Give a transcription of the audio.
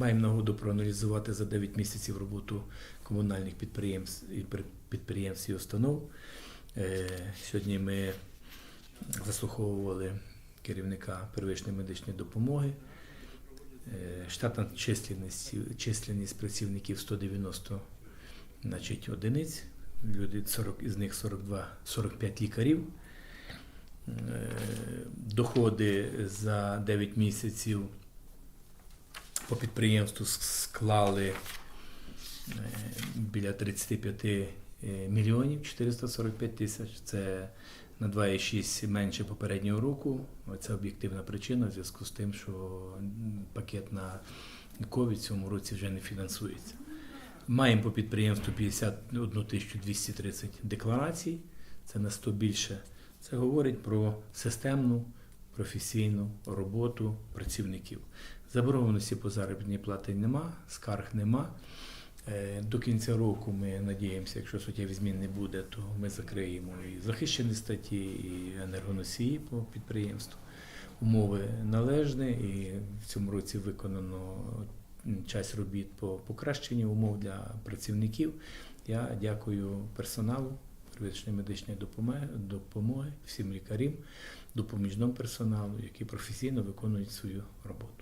Маємо нагоду проаналізувати за 9 місяців роботу комунальних підприємств і підприємств і установ. Е, Сьогодні ми заслуховували керівника первинної медичної допомоги. Е, Штатна численність, численність працівників 190 значить, одиниць. Люди 40, із них 42, 45 лікарів. Е, Доходи за 9 місяців по підприємству склали е, біля 35 е, мільйонів 445 тисяч. Це на 2,6 менше попереднього року. Це об'єктивна причина в зв'язку з тим, що пакет на ковід цьому році вже не фінансується. Маємо по підприємству 51 230 декларацій, це на 100 більше. Це говорить про системну професійну роботу працівників. Заборгованості по заробітній платі нема, скарг нема. Е, До кінця року ми надіємося, якщо суттєві змін не буде, то ми закриємо і захищені статті, і енергоносії по підприємству. Умови належні, і в цьому році виконано часть робіт по покращенню умов для працівників. Я дякую персоналу первинної медичної допомоги всім лікарям, допоміжному персоналу, які професійно виконують свою роботу.